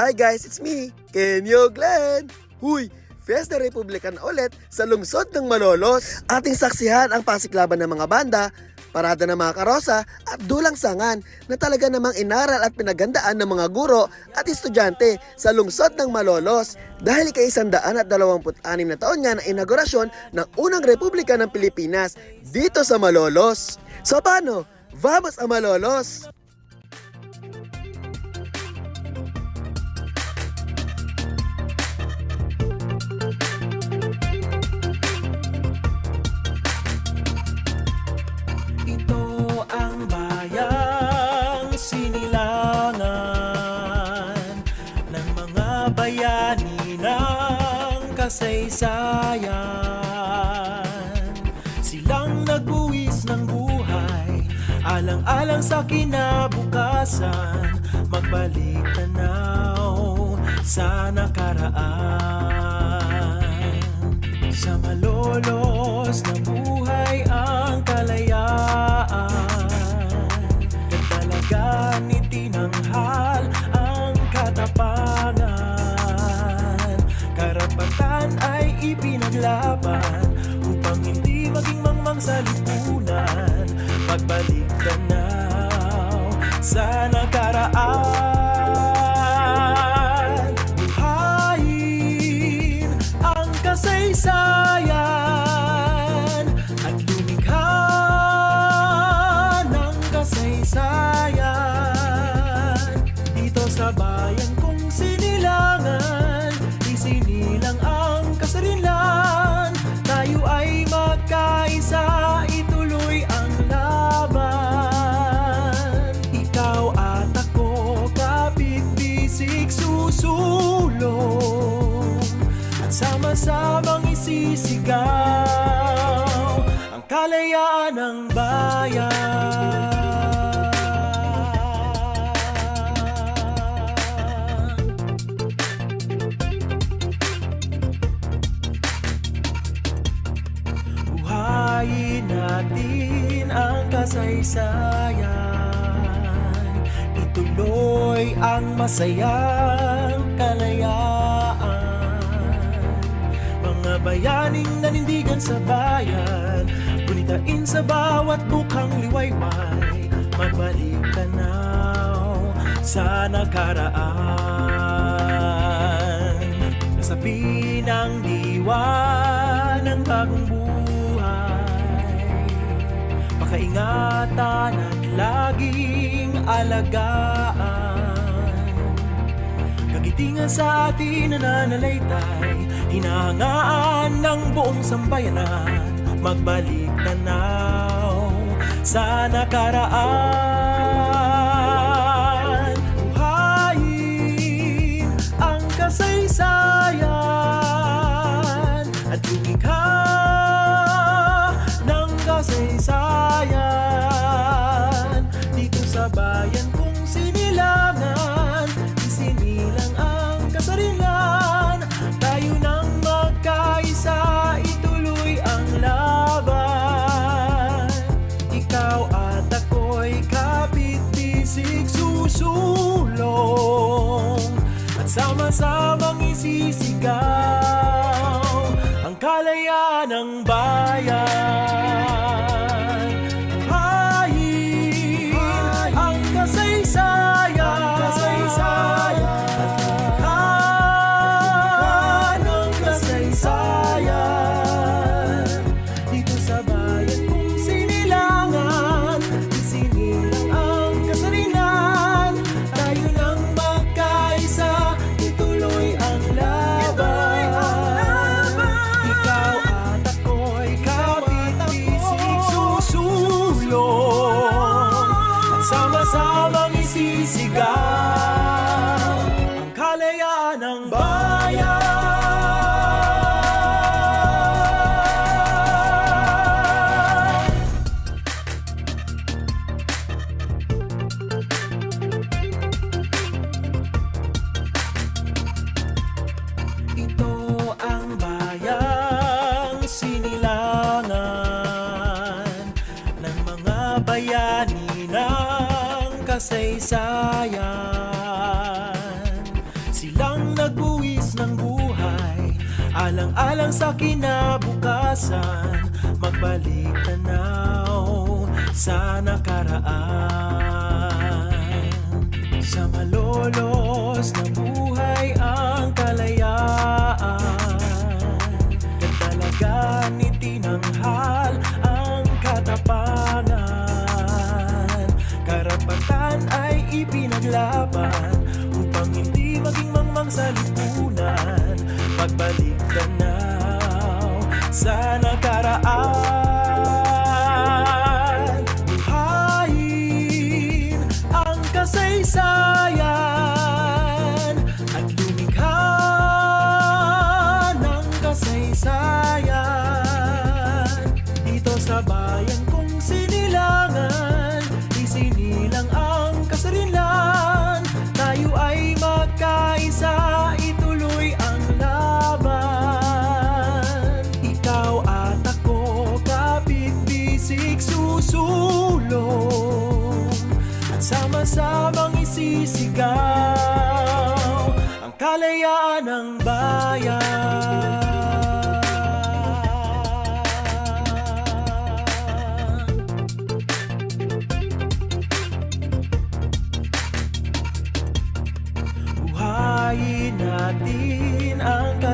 Hi guys, it's me, Kenyo Glenn! Huy, Fiesta Republican ulit sa lungsod ng Malolos. Ating saksihan ang pasiklaban ng mga banda, parada ng mga karosa at dulang sangan na talaga namang inaral at pinagandaan ng mga guro at estudyante sa lungsod ng Malolos dahil kay 126 na taon nga na inaugurasyon ng unang Republika ng Pilipinas dito sa Malolos. So paano? Vamos a Malolos! Alang-alang sa kinabukasan, magbalik tanaw sa nakaraan. Sa malolos na buhay ang kalayaan Katalagan ni tinanghal ang katapangan Karapatan ay ipinaglaban Upang hindi maging mangmang sa lipunan Pagbalik tanaw sa nakaraan At sama-samang isisigaw Ang kalayaan ng bayan. Buhayin natin ang kasaysayan. Ituloy ang masayang bayaning nanindigan sa bayan. Gunitain sa bawat bukang liwayway Magbalik tanaw sa nakaraan. Nasabi ng diwa ng bagong buhay. Pakaingatan at laging alagaan Kagitingan sa atin na nananalaytay. Hinahangaan ng buong sambayanan. Magbalik tanaw sa nakaraan At sama-samang isisigaw Ang kalayaan ng bayan kinabukasan Magbalik tanaw sa nakaraan. Sa malolos na buhay ang kalayaan. Katalaga ni tinanghal ang katapangan Karapatan ay ipinaglaban Upang hindi maging mangmang sa lipunan. Pagbalik tanaw sa nakaraan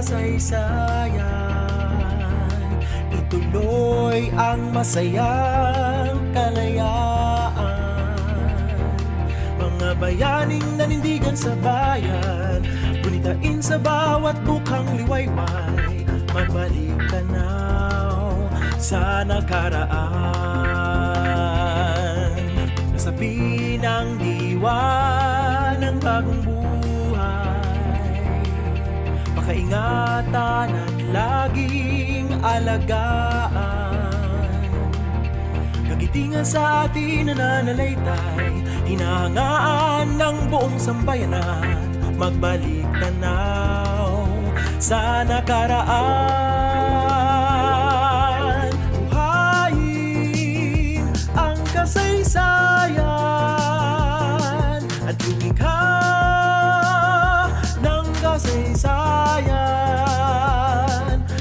kasaysayan Ituloy ang masayang kalayaan. Mga bayaning nanindigan sa bayan Gunitain sa bawat bukang liwayway. Magbalik tanaw sa nakaraan. Nasabi ng diwa ng bagong buhay Pakaingatan at laging alagaan. Kagitingan sa atin na nananalaytay Hinahangaan ng buong sambayanan Magbalik tanaw sa nakaraan. Buhayin ang kasaysayan At lumikha ng kasaysayan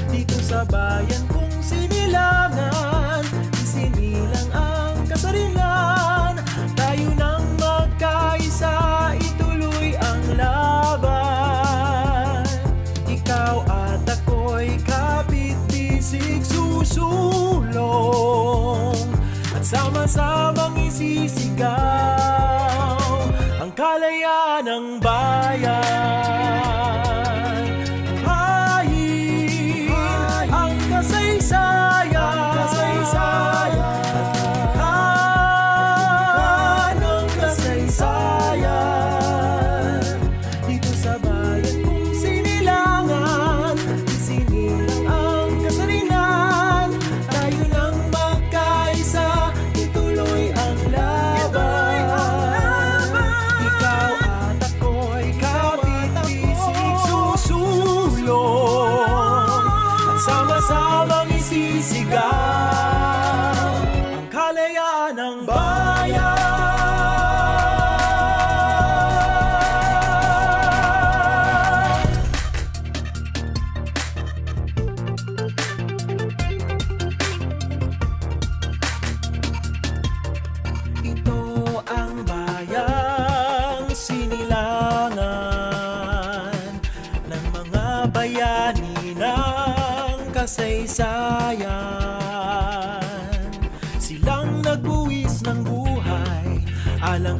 Dito sa bayan kong sinilangan Isinilang ang kasarilan. Tayo nang magkaisa Ituloy ang laban. Ikaw at ako'y kapit-bisig susulong. At sama-samang isisigaw Ang kalayaan ng bayan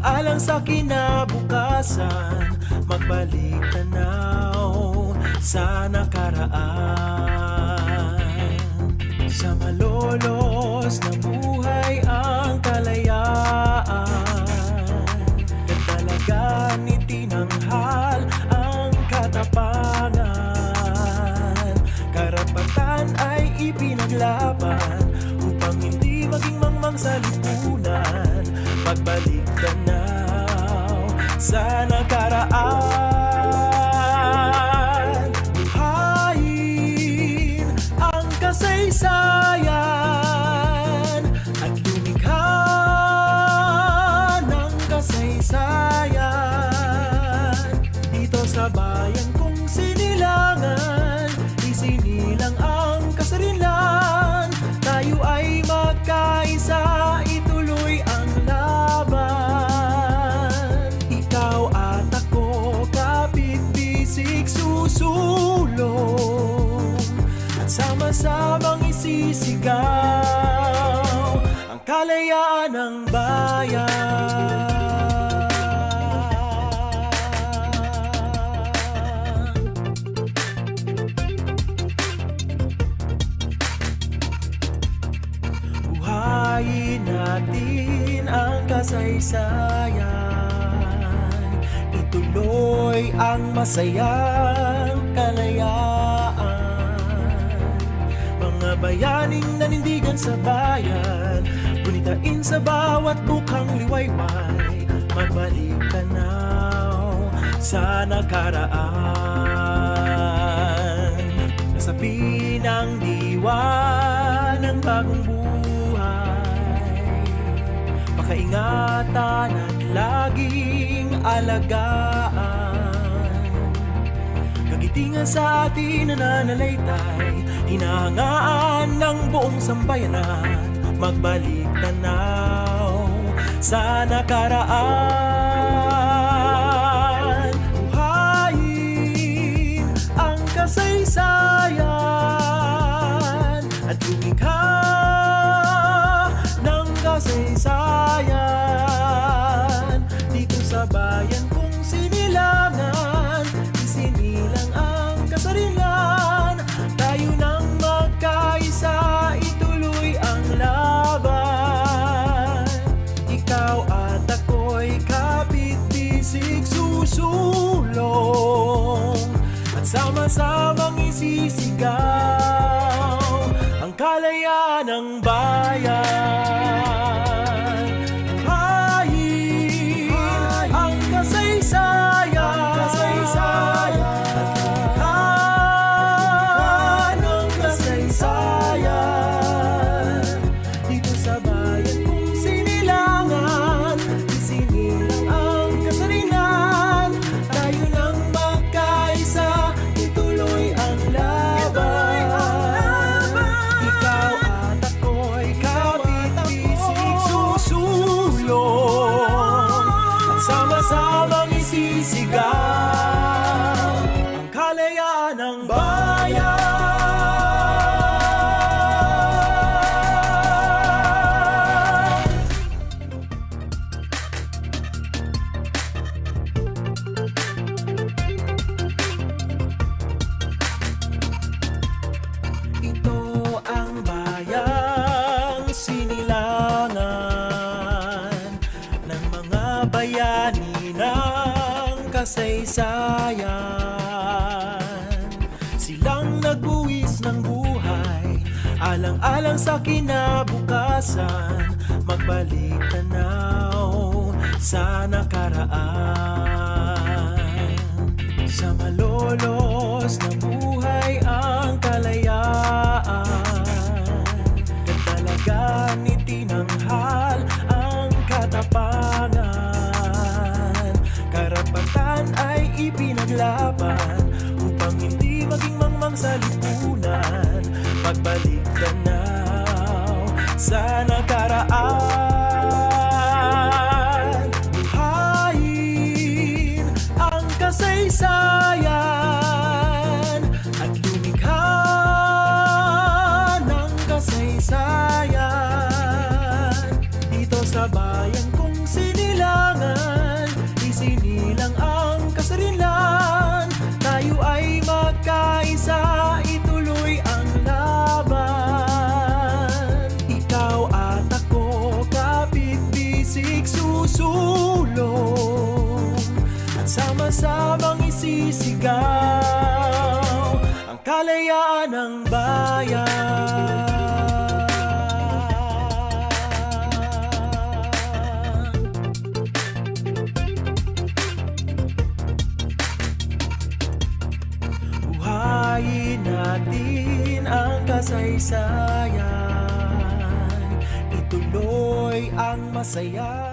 alang-alang sa kinabukasan, magbalik tanaw sa nakaraan. Sa malolos na buhay ang kalayaan Katalaga ni tinanghal ang katapangan Karapatan ay ipinaglaban Upang hindi maging mangmang sa tanaw sa nakaraan sama-samang isisigaw Ang kalayaan ng bayan. Buhayin natin ang kasaysayan. Ituloy ang masayang bayaning nanindigan sa bayan. Gunitain sa bawat bukang liwayway. Magbalik tanaw sa nakaraan. Nasabi ng diwa ng bagong buhay. Pakaingatan at laging alagaan Kagitingan sa atin na nananalaytay Hinahangaan ng buong sambayanan. Magbalik tanaw sa nakaraan sa kinabukasan, magbalik tanaw sa nakaraan. Sa malolos na buhay ang kalayaan. Katalagan ni tinanghal ang katapangan. Karapatan ay ipinaglaban Upang hindi maging mangmang sa tanaw sa nakaraan sama-samang isisigaw Ang kalayaan ng bayan. Buhayin natin ang kasaysayan. Ituloy ang masaya